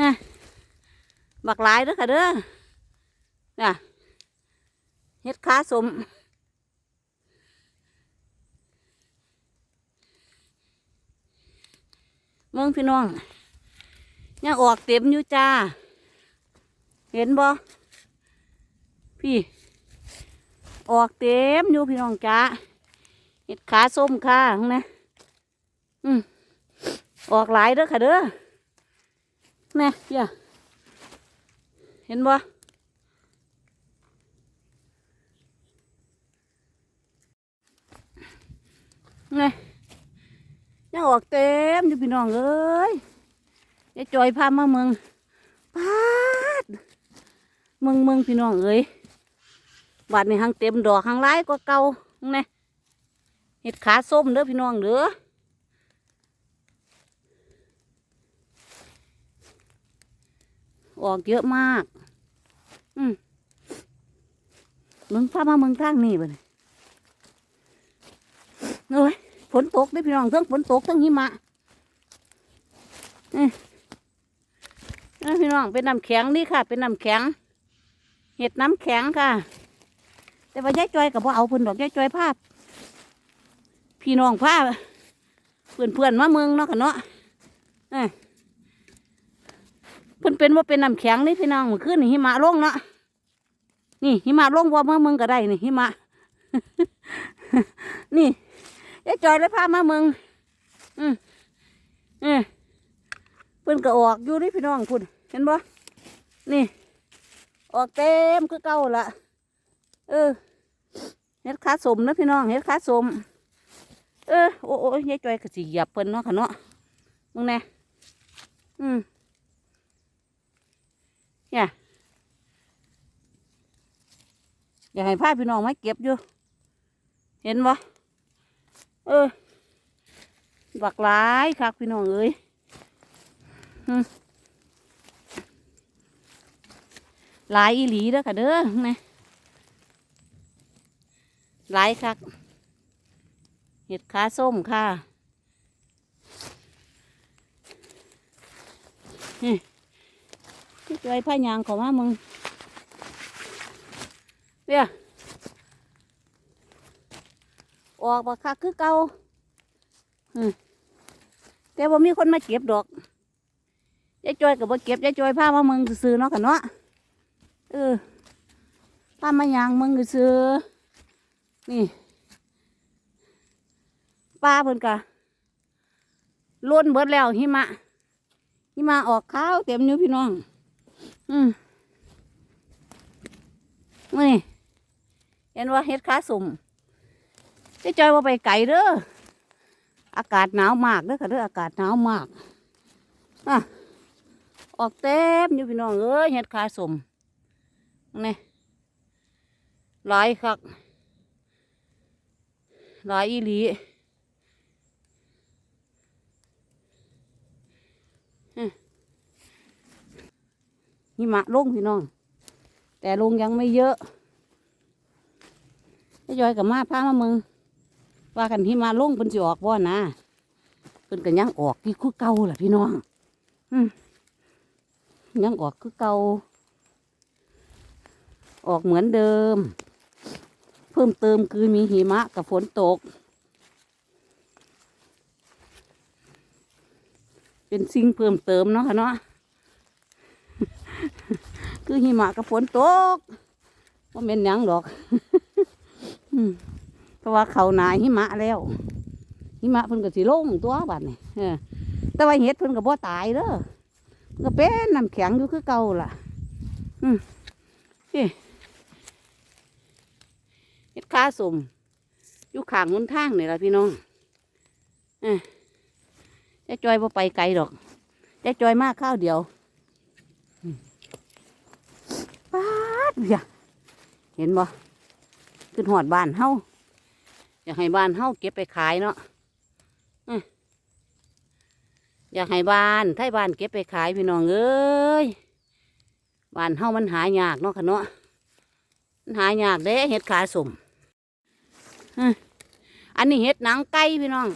นะบักหลายเด้อค่ะเด้อน่ะเฮ็ดขาสมเมืองพี่น้องยังออกเต็มอยู่จ้า เห็นบ่พี่ ออกเต็มอยู่พี่น้องจ้าเห็ดขาส้มค่ะนะอืมออกหลายเด้อค่ะเด้อ น่เพี่ยเห็นบ่นี่ยังออกเต็มอยู่พี่น้องเอ้ยยายจอยพามาเมืองปาดเมืองเมืองพี่น้องเอ้ยบาดนี้หังเต็มดอกหังร้ายกว่าเก่าเนี่ยเห็ดขาส้มเด้อพี่น้องเด้อ ออกเยอะมาก อืมมึงพามาเมืองทางนี่บ่เนี่ยโอ้ยฝนตกเด้พี่น้องเทั้งฝนตกเทั้งหิมะนี่ยพี่น้องเป็นน้ำแข็งนี่ค่ะ เป็นน้ำแข็ง เห็ดน้ำแข็งค่ะ แต่ว่ายายจอยกับพ่เอาเพิ่นดอกยายจอยภาพ พี่น้องพาพเพื่อนเพื่อนมาเมืองเนาะค่ะเนาะ เพิ่นเป็นว่าเป็นน้ำแข็งนี่พี่น้องมื่อคืนนี่หิมะลงเนาะนี่หิมะลงพอมาเมืองก็ได้นี่หิมะ นี่ยายจอยเลยพามาเมืองอืมเออเพิ่นก็ออกอยู่นี่พี่น้องพุ่นเห็นบ่นี่ออกเต็มคือเก่าละเออเฮ็ดขาสมนะพี่น้องเฮ็ดขาสม เออโอ้โอ้ยยายจอยก็สิเหยียบเพิ่นเนาะค่ะเนาะมึงแน่อืม เนี่ยอยากให้พาพี่น้องมาเก็บอยู่ เห็นบ่เออบักหลายคักพี่น้องเอ้ยหลายอีหลีเด้อค่ะเด้อนี่หลายคัก เห็ดขาส้มค่ะนี่ จอยผ้ายางของมามึงเดี๋ยออกบักคักคือเก่าแต่ว่ามีคนมาเก็บดอกยายจอยกับบ่เก็บยายจอยผ้ามามึงซื้อเนาะกันเนาะเออผ้ามายางมึงซื้อนี่ปลาเพิ่นกะล้นเบิดแล้วหิมะหิมะออกข้าวเต็มอยู่พี่น้อง อืมนี่เห็นว่าเฮ็ดขาสุ่มจะจอยว่าไปไก่เด้ออากาศหนาวมากเด้อค่ะเด้ออากาศหนาวมากอะออกเต็มอยู่พี่น้องเอ้ยเฮ็ดขาสุ่มนี่หลายคักหลายอีหลี หิมะลงพี่น้อง แต่ลงยังไม่เยอะไอ้จอยกับมาพามามึงว่ากันหิมะลงเป็นสิออกบ่อนะเป็นกันยังออกที่คือเก่าแหละพี่น้องอืมยังออกคือเก่าออกเหมือนเดิม เพิ่มเติมคือมีหิมะกับฝนตก เป็นสิ่งเพิ่มเติมเนาะค่ะเนาะ คือหิมะกับฝนตกว่าเป็นยังดอกเพราะว่าเขาหนาหิมะแล้วหิมะเพิ่นก็สิลงตัวบัดนี่แต่ว่าเห็ดเพิ่นก็บ่ตายเด้อก็เป็นน้ำแข็งอยู่คือเก่าล่ะ อืมเห็ดขาสมอยู่ข้างมุนทางนี่ล่ะพี่น้องเออจะจอยบ่ไปไกลดอกจะจอยมากข้าวเดียว ปาดเบียเห็นบ่ขึ้นหอดบ้านเฮาอยากให้บ้านเฮาเก็บไปขายเนาะอยากให้บ้านไทยบ้านเก็บไปขายพี่น้องเอ้ยบ้านเฮามันหายากเนาะค่ะเนาะมันหายากเด้เห็ดขาสมอื้ออันนี้เห็ดหนังไก่พี่น้อง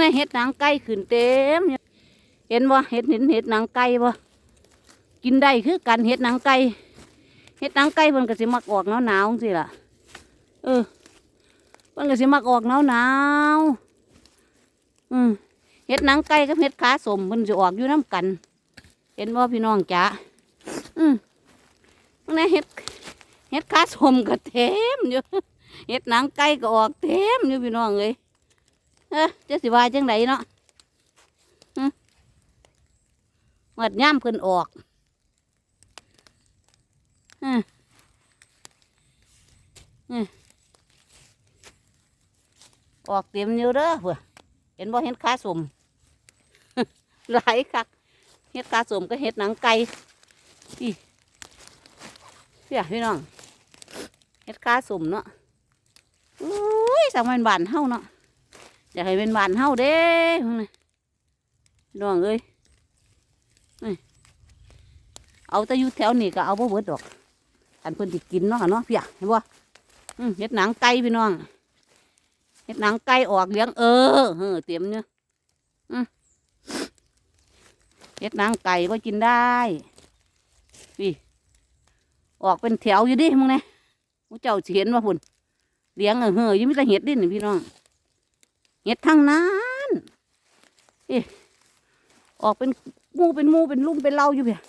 นี่เห็ดหนังไก่ขึ้นเต็ม เห็นบ่เห็ดเห็นเห็ดหนังไก่บ่กินได้คือกันเห็ดหนังไก่ เห็ดหนังไก่เพิ่นก็สิมักออกหนาวหนาวๆจังซี่ล่ะ เออเพิ่นก็สิมักออกหนาวหนาวๆอืมเห็ดหนังไก่กับเห็ดขาสมเพิ่นสิออกอยู่น้ำกัน เห็นบ่พี่น้องจ๋าอืมพวกนี้เห็ดเห็ดขาสมก็เต็มอยู่เห็ดหนังไก่ก็ออกเต็มอยู่พี่น้องเอ้ยเอ้อจะสิว่าจังไดเนาะหมดย่ำเพิ่นออก อืมอืมออกเต็มอยู่เด้อเพื่อเห็นบ่เห็นขาสมหลายคักเห็ดขาสมก็เห็ดหนังไก่พี่เพี่ยพี่น้องเห็ดขาสมเนาะอุ้ยสังเป็นบานเฮาเนาะอยากให้เป็นบานเฮาเด้พวกนี้พี่น้องเอ้ยเอาแต่อยู่แถวนี้ก็เอาบ่เบิดดอก อันเพิ่นสิกินเนาะเนาะพี่อะเห็นบ่เฮ็ดหนังไก่พี่น้องเฮ็ดหนังไก่ออกเลี้ยงเออเออเตรียมเนาะอืมเฮ็ดหนังไก่บ่กินได้พี่ออกเป็นแถวอยู่ดิมึงเนี่ยมูเจ้าเห็นว่าพุ่นเลี้ยงเออเฮ้ออยังมีแต่เห็ดดินพี่น้องเห็ดทั้งนั้นเอ๊ออกเป็นมูเป็นมูเป็นลุ่มเป็นเล่าอยู่เพี่ย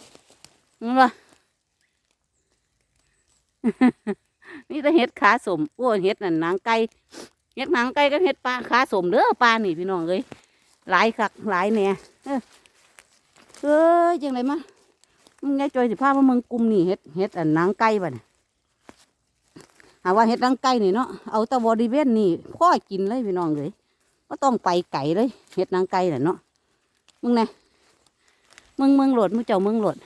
นี่วะ นี่แต่เห็ดขาสมอ้ยเห็ดนั่นหนังไก่เห็ดหนังไก่ก็เห็ดปลาขาสมเด้อปลานี่พี่น้องเอ้ยหลายคักหลายแหน่เอ้อเอ้ยจังไรมามึงไงจอยสิพาว่ามึงกลุ่มนี่เห็ดเห็ดอันหนังไก่บ่เนี่ยหาว่าเห็ดหนังไก่นี่เนาะเอาแต่บริเวณนี่พ่อกินเลยพี่น้องเลยก็ต้องไปไก่เลยเห็ดหนังไก่น่ะเนาะมึงไงมึงมึงโหลดมึงเจ้ามึงโหลด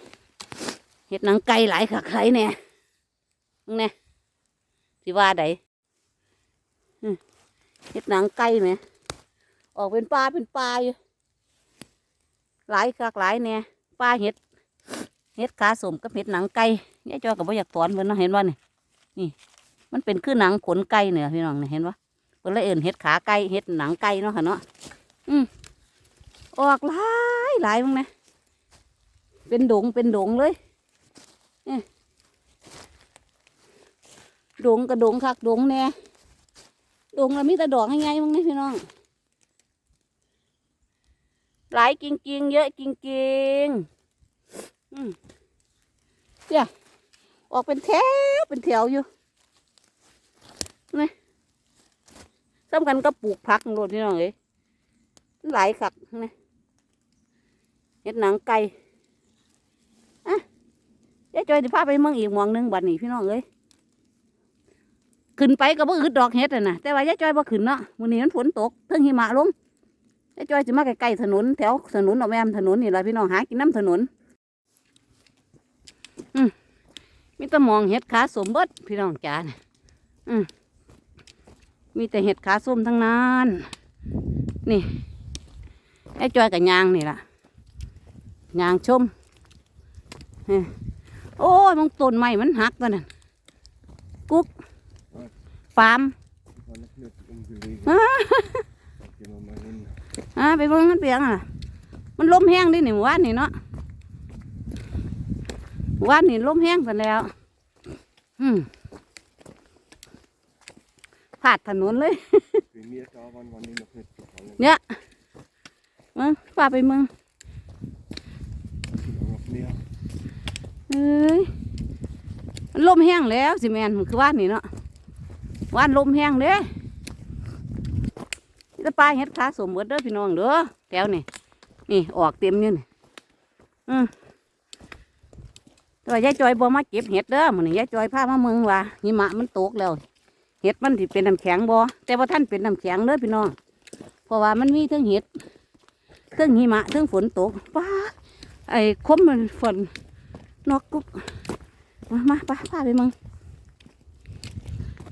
เห็ดหนังไก่หลายคักหลายแหน่ มึงแน่สิว่าไดเห็ดหนังไก่ไหม ออกเป็นปลาเป็นปลาอยู่ หลายคักหลายแหน่ยปลาเห็ด เห็ดขาสมกับเห็ดหนังไก่เนี่ยจอกับบ่อยากถอนเพิ่นเนาะเห็นว่านี่นี่ มันเป็นคือหนังขนไก่เนี่ยพี่น้องเนี่ยเห็นว่าเพิ่นเลยเอิ่นเห็ดขาไก่เห็ดหนังไก่เนาะค่ะเนาะ อืมออกหลายหลายมึงนะเป็นดงเป็นดงเลย ดงกระดงคักดงแน่ดงแล้วมีแต่ดอกง่ายๆมั้งนี่พี่น้อง หลายจริงๆเยอะจริงๆอืมเนี่ยออกเป็นแถวเป็นแถวอยู่นี่สำคัญก็ปลูกผักโลดพี่น้องเอ้ยหลายคักนี่เห็ดหนังไก่อะยายจอยจะพาไปเมืองอีกมองหนึงบัดนี้พี่น้องเอ้ย ขึ้นไปก็บ่อึดดอกเฮ็ดอะนะแต่ว่ายายจ้อยบ่ขึ้นเนาะมื้อนี้มันฝนตกเทิงหิมะลงยายจ้อยสิมาใกล้ๆถนนแถวถนนเอาแม่มถนนนี่ล่ะพี่น้องหากินน้ำถนน อืมมีแต่มองเห็ดขาสมเบิดพี่น้องจ๋าเนี่ยอืมมีแต่เห็ดขาส้มทั้งนั้นนี่ยายจ้อยกับยางนี่ล่ะยางชมเอ้ยโอ้ยมันต้นไม้มันหักตัวนั้นกุ๊ก ฟาร์ม Var det knut om du ligger? Ikke noe mer inn. อ่าไปเบิ่งมันเปียงอะ มันลมแห้งดิหนิหมู่บ้านนี่เนาะหมู่บ้านนี่ลมแห้งไปแล้วอืมผาดถนนเลย Vi er mye av han var inn og knytt på fallet. เนี่ยมึงป้าไปมึง Det var mye. เอ้ยมันลมแห้งแล้วสิแมนมันคือว่านนี่เนาะ ว่านลมแห้งเด้นี่ตะปลาเห็ดขาสมเบิดเด้อพี่น้องเด้อแถวนี่นี่ออกเต็มอยู่นี่อืมแต่ว่ายายจอยบ่มาเก็บเห็ดเด้อมื้อนี้ยายจอยพามาเมืองว่าหิมะมันตกแล้ว เห็ดมันสิเป็นน้ำแข็งบ่แต่ว่าท่านเป็นน้ำแข็งเด้อพี่น้องเพราะว่ามันมีเทั้งเห็ดเทั้งหิมะเทั้งฝนตกป้าไอ้คมมันฝนนกกุ๊กมามาไปพาไปมึง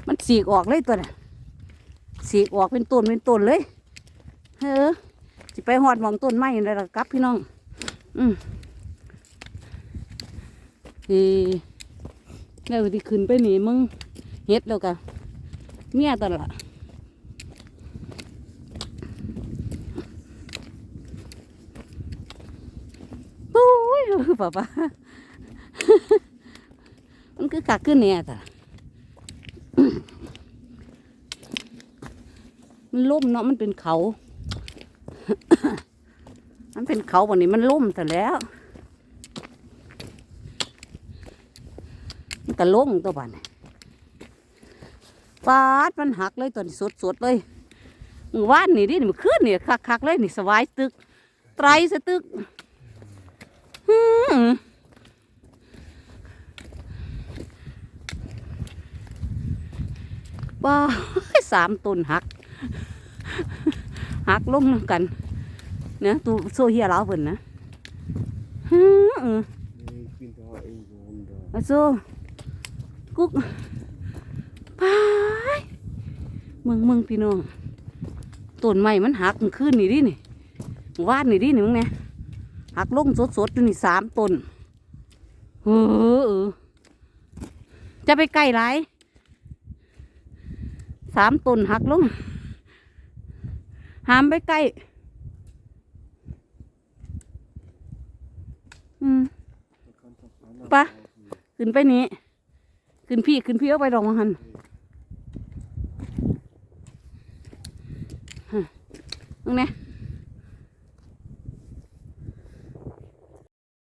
มันสีกออกเลยตัวน่ะสีกออกเป็นต้นเป็นต้นเลยเออสิไปหอดมองต้นไม้เลยละครับพี่น้อง อืมเฮ้แล้วที่ขึ้นไปนี่มึงเฮ็ดแล้วกันเมียตอนละรู้ป่ะปะมันคือกักขึ้นเนี่ยจ้ะ มันล่มเนาะมันเป็นเขา มันเป็นเขาวันนี้มันล่มแต่แล้ว มันก็ล่งตัวบ้านฟาดมันหักเลยตัวนี้สดๆเลยมือว่านนี่ดิมือขึ้นนี่คักๆเลยนี่สวายตึก ไตรสตึกว้าสามต้นหัก หักลงนำกันเนี่ยตัวโซเฮียเราเพิ่นนะหืม Ich bin da irgendwo da. อาโซกุ๊กพายเมืองเมืองพี่น้องต้นไม้มันหักมันขึ้นนี่ดินี่วาดนี่ดินี่มึงไงหักลงสดๆอยู่นี่สามต้นเออเออจะไปใกล้ไรสามต้นหักลง ห้ามไปใกล้ อืม Du kannst auch anders Pa. laufen. ขึ้นไปนี้ ขึ้นพี่ขึ้นพี่เอาไปรองหันฮะมึงนี้